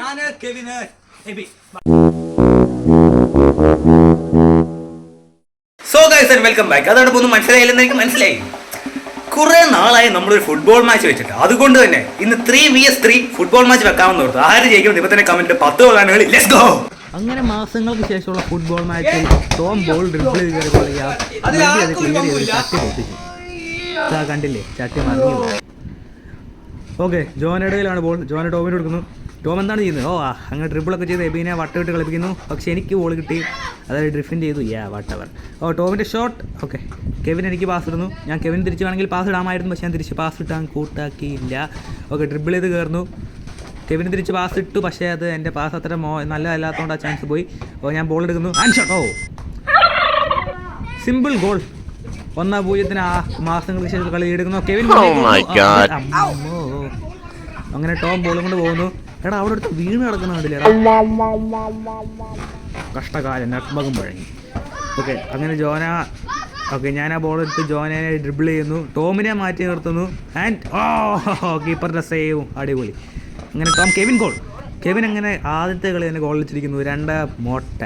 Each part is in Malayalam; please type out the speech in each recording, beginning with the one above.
ഞാൻ Kevin Eby. So guys and welcome back അതോടൊപ്പം ഒന്ന് മനസ്സിലായില്ലെന്ന് എനിക്ക് മനസ്സിലായി. കുറേ നാളായി നമ്മളൊരു ഫുട്ബോൾ മാച്ച് വെച്ചിട്ട്. അതുകൊണ്ട് തന്നെ ഇന്ന് three V S three football match വെക്കാമെന്ന് ഓർത്തു. ആര് ജയിക്കും ഇപ്പൊ തന്നെ കമന്റ് പത്ത് ലെറ്റ്സ് ഗോ അങ്ങനെ മാസങ്ങൾക്ക് ശേഷമുള്ള ഫുട്ബോൾ മാച്ചിൽ ടോം ബോൾ ഡ്രിബിൾ ചെയ്ത് ക്ലിയർ കണ്ടില്ലേ? ചട്ടി മറിഞ്ഞു ഓക്കെ ജോനയുടെ കയ്യിലാണ് ബോൾ ജോന ടോമിന് കൊടുക്കുന്നു. ടോം എന്താണ് ചെയ്യുന്നത്? ഓ ആ അങ്ങനെ ഡ്രിബിളൊക്കെ ചെയ്ത് എബീനെ വട്ടമിട്ട് കളിപ്പിക്കുന്നു. പക്ഷേ എനിക്ക് ബോൾ കിട്ടി. അതായത് ഡ്രിഫിൻ ചെയ്തു. യാ വട്ടവർ ഓ ടോമിന്റെ ഷോട്ട് ഓക്കെ കെവിൻ എനിക്ക് പാസ് ഇടുന്നു. ഞാൻ കെവിൻ തിരിച്ച് വേണമെങ്കിൽ പാസ് ഇടാമായിരുന്നു. പക്ഷേ ഞാൻ തിരിച്ച് പാസ് ഇട്ടാൻ കൂട്ടാക്കിയില്ല. ഓക്കെ ഡ്രിബിൾ ചെയ്ത് കയറുന്നു. കെവിൻ തിരിച്ച് പാസ് ഇട്ടു. പക്ഷേ അത് എന്റെ പാസ് അത്ര മോ നല്ലതല്ലാത്തതുകൊണ്ട് ആ ചാൻസ് പോയി. ഓ ഞാൻ ബോൾ എടുക്കുന്നു. ആൻഡ് ഷോട്ട് ഓ സിമ്പിൾ ഗോൾ ഒന്നാം പൂജ്യത്തിന് ആ മാസങ്ങൾക്ക് ശേഷം കളി എടുക്കുന്നു. Kevin my God. അമ്മോ. അങ്ങനെ ടോം ബോളും കൊണ്ട് പോകുന്നു. എടാ അവിടെ അടുത്ത് വീണ് കിടക്കുന്ന കണ്ടില്ലേ? എടാ? കഷ്ടകാലം നട്ട്മകം പഴങ്ങി ഓക്കെ അങ്ങനെ ജോന ഓക്കെ ഞാൻ ആ ബോൾ എടുത്ത് ജോനെ ഡ്രിബിൾ ചെയ്യുന്നു. ടോമിനെ മാറ്റി നിർത്തുന്നു. ആൻഡ് ഓ കീപ്പറിന്റെ സേവും അടിപൊളി. അങ്ങനെ ടോം കെവിൻ ഗോൾ കെവിൻ അങ്ങനെ ആദ്യത്തെ കളി തന്നെ ഗോൾ വെച്ചിരിക്കുന്നു രണ്ട് മൊട്ട.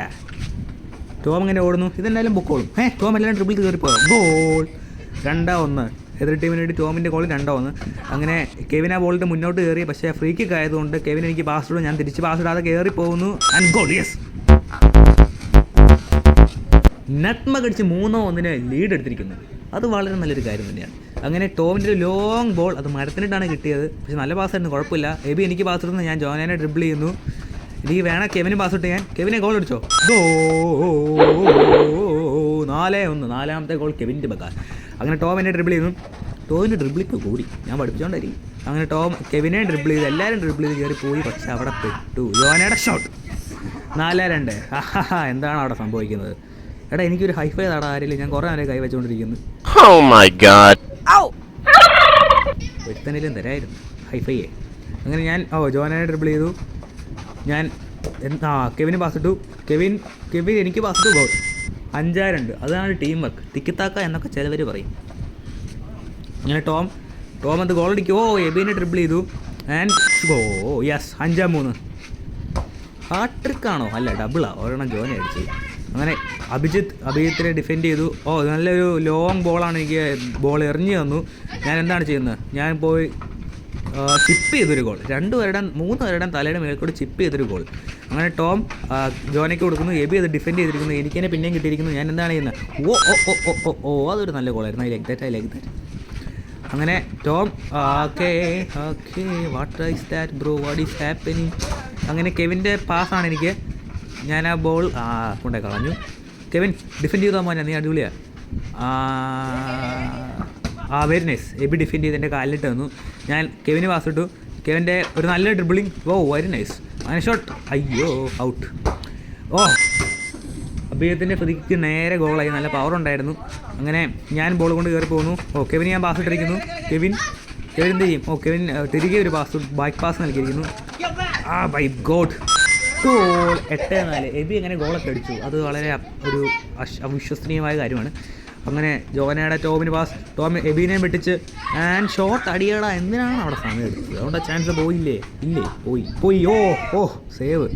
ടോം ഇങ്ങനെ ഓടുന്നു. ഇതെന്തായാലും ബുക്കോളും ഏ ടോം എല്ലാം ഡ്രിബിൾ കയറിപ്പോയോ? ഗോൾ രണ്ടാ ഒന്ന്. എതിർ ടീമിന് വേണ്ടി ടോമിന്റെ ഗോൾ രണ്ടോ ഒന്ന് അങ്ങനെ കെവിൻ ആ ബോളിന്റെ മുന്നോട്ട് കയറി പക്ഷേ ഫ്രീ കിക്ക് ആയതുകൊണ്ട് കെവിൻ എനിക്ക് പാസ് ഇടും. ഞാൻ തിരിച്ച് പാസ് ഇടാതെ കയറി പോകുന്നു. ആൻഡ് ഗോൾ യെസ് നട്മ കടിച്ച് മൂന്നോ ഒന്നിന് ലീഡ് എടുത്തിരിക്കുന്നു. അത് വളരെ നല്ലൊരു കാര്യം തന്നെയാണ്. അങ്ങനെ ടോമിന്റെ ഒരു ലോങ് ബോൾ അത് മരത്തിനിട്ടാണ് കിട്ടിയത്. പക്ഷേ നല്ല പാസ് ആയിരുന്നു കുഴപ്പമില്ല. എബി എനിക്ക് പാസ് ഇടുന്നു ഞാൻ ജോനാനെ ഡ്രിബിൾ ചെയ്യുന്നു. എനിക്ക് വേണം കെവിന് പാസ് ഇട്ട് ഞാൻ. കെവിനെ ഗോൾ അടിച്ചോ? ഗോ നാലേ ഒന്ന് നാലാമത്തെ ഗോൾ കെവിന്റെ ബക്കാർ അങ്ങനെ ടോം എന്നെ ഡ്രിബിൾ ചെയ്യുന്നു ടോമിന്റെ ഡ്രിബിളിക്ക് കൂടി. ഞാൻ പഠിപ്പിച്ചോണ്ടായിരിക്കും. അങ്ങനെ ടോം കെവിനെ ഡ്രിബിൾ ചെയ്ത്. എല്ലാവരും ഡ്രിബിൾ ചെയ്ത് കയറി പോയി. പക്ഷെ അവിടെ പെട്ടു. യോനയുടെ ഷോട്ട് നാല് രണ്ട്. എന്താണ് അവിടെ സംഭവിക്കുന്നത്? എടാ എനിക്കൊരു ഹൈഫൈ നട ആരെങ്കിലും. ഞാൻ കുറേ നേരം കൈ വെച്ചുകൊണ്ടിരിക്കുന്നു Oh. ഒരുത്തനിലും തരായിരുന്നു. ഹൈഫൈയെ അങ്ങനെ ഞാൻ ഓ ജോനെ ഡ്രിബിൾ ചെയ്തു. ഞാൻ എന്താ ആ കെവിന് പാസ് ഇട്ടു. കെവിൻ കെവിൻ എനിക്ക് പാസ് ഇട്ടു. ഗോൾ അഞ്ചാറുണ്ട് അതാണ് ടീം വർക്ക് തിക്കിത്താക്ക എന്നൊക്കെ ചിലവർ പറയും. അങ്ങനെ ടോം ടോം അത് ഗോൾ ഓ എബിനെ ട്രിപ്പിൾ ചെയ്തു. ആൻഡ് ഗോ യെസ് അഞ്ചാം മൂന്ന്. ഹാട്രിക്കാണോ അല്ല ഡബിളാണ് ഒരെണ്ണം ജോനെ അടിച്ചു. അങ്ങനെ അഭിജിത്ത് അഭിജിത്തിനെ ഡിഫെൻഡ് ചെയ്തു. ഓ നല്ലൊരു ലോങ് ബോളാണ് എനിക്ക് ബോൾ എറിഞ്ഞു തന്നു. ഞാൻ എന്താണ് ചെയ്യുന്നത്? ഞാൻ പോയി ചിപ്പ് ചെയ്തൊരു ഗോൾ രണ്ട് പേരുടെ മൂന്ന് പേരുടെ തലയുടെ മേൽ കൂടെ ചിപ്പ് ചെയ്തൊരു ഗോൾ അങ്ങനെ ടോം ജോനയ്ക്ക് കൊടുക്കുന്നു എബി അത് ഡിഫെൻഡ് ചെയ്തിരിക്കുന്നു എനിക്ക് തന്നെ പിന്നെയും കിട്ടിയിരിക്കുന്നു ഞാൻ എന്താണ് ചെയ്യുന്നത്? ഓ ഓ ഓ ഓ ഓ ഓ അതൊരു നല്ല ഗോളായിരുന്നു I like that I like that അങ്ങനെ Tom okay okay what is that bro what is happening അങ്ങനെ കെവിന്റെ പാസ്സാണ് എനിക്ക്. ഞാൻ ആ ബോൾ കൊണ്ടേ കളഞ്ഞു. കെവിൻ ഡിഫെൻഡ് ചെയ്താൽ മോനെ നീ അടിപൊളിയാ. ആ, വെരി എബി ഡിഫെൻഡ് ചെയ്ത് എന്റെ കാലിലിട്ട് തന്നു. ഞാൻ കെവിന് പാസ് ഇട്ടു. കെവിന്റെ ഒരു നല്ല ഡ്രിബിളിങ് ഓ വെരി നൈസ് അങ്ങനെ ഷോട്ട് അയ്യോ ഔട്ട് ഓ അഭിയത്തിന്റെ പ്രതിക്ക് നേരെ ഗോളായി നല്ല പവർ ഉണ്ടായിരുന്നു. അങ്ങനെ ഞാൻ ബോൾ കൊണ്ട് കയറി പോകുന്നു ഓ കെവിൻ ഞാൻ പാസ് ഇട്ടിരിക്കുന്നു. കെവിൻ കെവിൻ എന്ത് ചെയ്യും? ഓ കെവിൻ തിരികെ ഒരു പാസ് ബാക്ക് പാസ് നൽകിയിരിക്കുന്നു. ആ ബൈ ഗോഡ് ഗോൾ എട്ട് നാല്. എബി അങ്ങനെ ഗോളൊക്കെ അടിച്ചു. അത് വളരെ ഒരു അവിശ്വസനീയമായ കാര്യമാണ്. അങ്ങനെ ജോവനയുടെ ടോമിന് പാസ്. ടോമി എബീനെ വെട്ടിച്ച് ആൻഡ് ഷോട്ട് അടിയട എന്തിനാണ് അവിടെ സമയം എടുത്തത്? അതുകൊണ്ട് ചാൻസ് പോയില്ലേ? ഇല്ലേ? പോയി. പോയി. ഓ ഓ സേവ്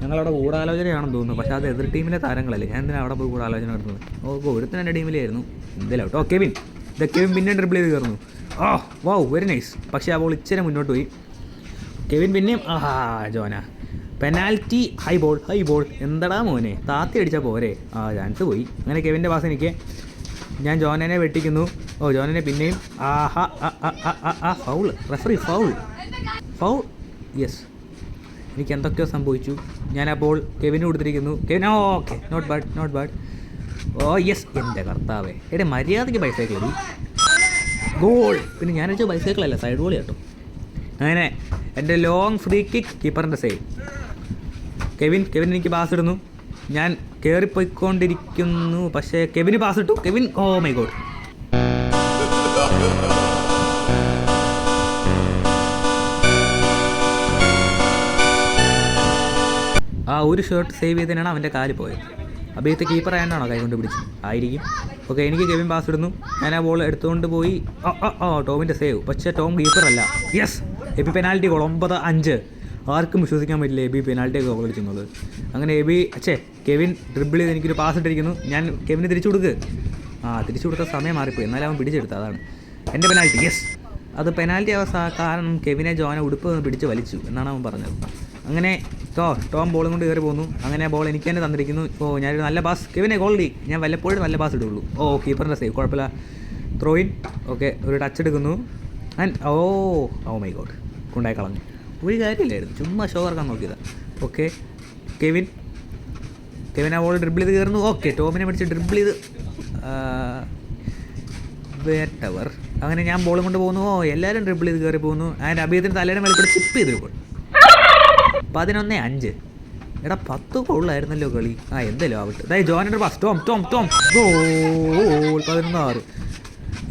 ഞങ്ങളവിടെ ഗൂഢാലോചനയാണെന്ന് തോന്നുന്നു. പക്ഷേ അത് എതിർ ടീമിലെ താരങ്ങളല്ലേ. ഞാൻ എന്തിനാണ് അവിടെ പോയി ഗൂഢാലോചന നടത്തുന്നത്? ഓക്കെ ഒരുത്തൻ എന്റെ ടീമിലായിരുന്നു എന്തായാലും ഓ കെവിൻ. ഇത് കെവിൻ പിന്നെ ട്രിപ്പിൾ ചെയ്ത് കയറുന്നു. ആ വൗ വെരി നൈസ് പക്ഷേ ആ ബോൾ ഇച്ചിരി മുന്നോട്ട് പോയി. കെവിൻ പിന്നെയും ആഹാ Jona. Penalty high ball high ball. എന്തടാ മോനെ? താത്തി അടിച്ചാൽ പോരെ. ആ ചാൻസ് പോയി. അങ്ങനെ കെവിന്റെ പാസ് എനിക്ക്. ഞാൻ ജോനനെ വെട്ടിക്കുന്നു. ഓ ജോനനെ പിന്നെയും. ആഹാ ആ, foul referee foul foul? Yes. എനിക്ക് എന്തൊക്കെയോ സംഭവിച്ചു. ബോൾ കെവിന് കൊടുത്തിരിക്കുന്നു. Kevin okay. Not bad not bad oh yes. എന്റെ കർത്താവേ. എടെ മര്യാദയ്ക്ക് ബൈസൈക്കിൾ അടി ഗോൾ. പിന്നെ ഞാൻ വെച്ച ബൈസൈക്കിളല്ല സൈഡ് ഗോൾ കേട്ടോ. അങ്ങനെ എന്റെ ലോങ് ഫ്രീ കിക്ക് കീപ്പറിന്റെ സേവ് കെവിൻ കെവിൻ എനിക്ക് പാസ് ഇടുന്നു. ഞാൻ കയറിപ്പോയിക്കൊണ്ടിരിക്കുന്നു പക്ഷേ കെവിന് പാസ് ഇട്ടു. കെവിൻ ഓ മൈ ഗോഡ് ആ ഒരു ഷർട്ട് സേവ് ചെയ്തതിനാണ് അവന്റെ കാൽ പോയത്. അഭിയത്തെ കീപ്പർ ആയതുകൊണ്ടാണോ കൈ കൊണ്ട് പിടിച്ചത്? ആയിരിക്കും. ഓക്കെ എനിക്ക് കെവിൻ പാസ് ഇടുന്നു. ഞാൻ ആ ബോൾ എടുത്തുകൊണ്ട് പോയി. ഓ ടോമിന്റെ സേവ് പക്ഷേ ടോം കീപ്പറല്ല യെസ് എപ്പി പെനാൽറ്റി ഗോൾ ഒമ്പത് അഞ്ച്. ആർക്കും വിശ്വസിക്കാൻ പറ്റില്ല എ ബി പെനാൽറ്റി ഒക്കെ ഗോൾ അടിച്ചെന്നുള്ളത്. അങ്ങനെ എ ബി അച്ഛേ കെവിൻ ഡ്രിബിൾ ചെയ്ത് എനിക്കൊരു പാസ് ഇട്ടിരിക്കുന്നു. ഞാൻ കെവിന് തിരിച്ചു കൊടുക്ക്. ആ തിരിച്ചു കൊടുത്ത സമയം മാറിപ്പോയി. എന്നാലും അവൻ പിടിച്ചെടുത്തു അതാണ്. എന്റെ പെനാൽറ്റി യെസ് അത് പെനാൽറ്റി അവസ്ഥ കാരണം കെവിനെ ജോനെ ഉടുപ്പ് പിടിച്ച് വലിച്ചു എന്നാണ് അവൻ പറഞ്ഞത്. അങ്ങനെ ടോ ടോം ബോളും കൊണ്ട് കയറി പോകുന്നു അങ്ങനെ ബോൾ എനിക്ക് തന്നെ തന്നിരിക്കുന്നു. ഓ ഞാനൊരു നല്ല പാസ് കെവിനെ ഗോൾ ഡി ഞാൻ വല്ലപ്പോഴും നല്ല പാസ് ഇടുള്ളൂ. ഓ കീപ്പറിന്റെ സേവ് കുഴപ്പമില്ല. ത്രോയിൻ ഓക്കെ ഒരു ടച്ച് എടുക്കുന്നു. ആൻഡ് ഓ ഓ മൈ ഗോഡ് കൊണ്ടായി കളഞ്ഞു. ഒരു കാര്യമില്ലായിരുന്നു. ചുമ്മാ ഷോ ഇറക്കാൻ നോക്കിയതാണ് ഓക്കെ കെവിൻ കെവിൻ ആ ബോൾ ഡ്രിബിൾ ചെയ്ത് കയറുന്നു. ഓക്കെ ടോമിനെ പിടിച്ച് ഡ്രിബിൾ ചെയ്ത് വേട്ടവർ അങ്ങനെ ഞാൻ ബോളും കൊണ്ട് പോകുന്നു. ഓ എല്ലാവരും ഡ്രിബിൾ ചെയ്ത് കയറി പോകുന്നു. അതിന്റെ അഭിയത്തിന് മേലെ കൂടെ ചിപ്പ് ചെയ്ത് ഗോൾ പതിനൊന്ന് അഞ്ച്. എടാ പത്ത് ഗോളിലായിരുന്നല്ലോ കളി. ആ എന്തല്ലോ ആവട്ടെ. അതായത് ജോനയുടെ pass Tom Tom Tom. Goal. പതിനൊന്ന് ആറ്.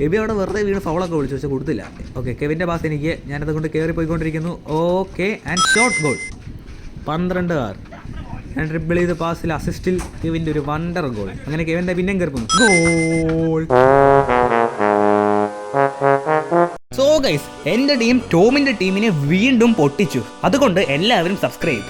എബി അവിടെ വെറുതെ വീണ് ഫൗളൊക്കെ വിളിച്ചു പക്ഷെ കൊടുത്തില്ല. ഓക്കെ കെവിന്റെ പാസ് എനിക്ക്. ഞാനത് കൊണ്ട് കയറി പോയിക്കൊണ്ടിരിക്കുന്നു. ഓക്കെ ആൻഡ് ഷോർട്ട് ഗോൾ പന്ത്രണ്ട് ആർ ഞാൻ ട്രിപ്പിൾ ചെയ്ത് പാസിൽ അസിസ്റ്റിൽ കെവിന്റെ ഒരു വണ്ടർ ഗോൾ അങ്ങനെ കെവിന്റെ പിന്നെയും കയറി പോകുന്നു ഗോൾ സോ ഗൈസ് എന്റെ ടീം ടോമിന്റെ ടീമിനെ വീണ്ടും പൊട്ടിച്ചു. അതുകൊണ്ട് എല്ലാവരും സബ്സ്ക്രൈബ്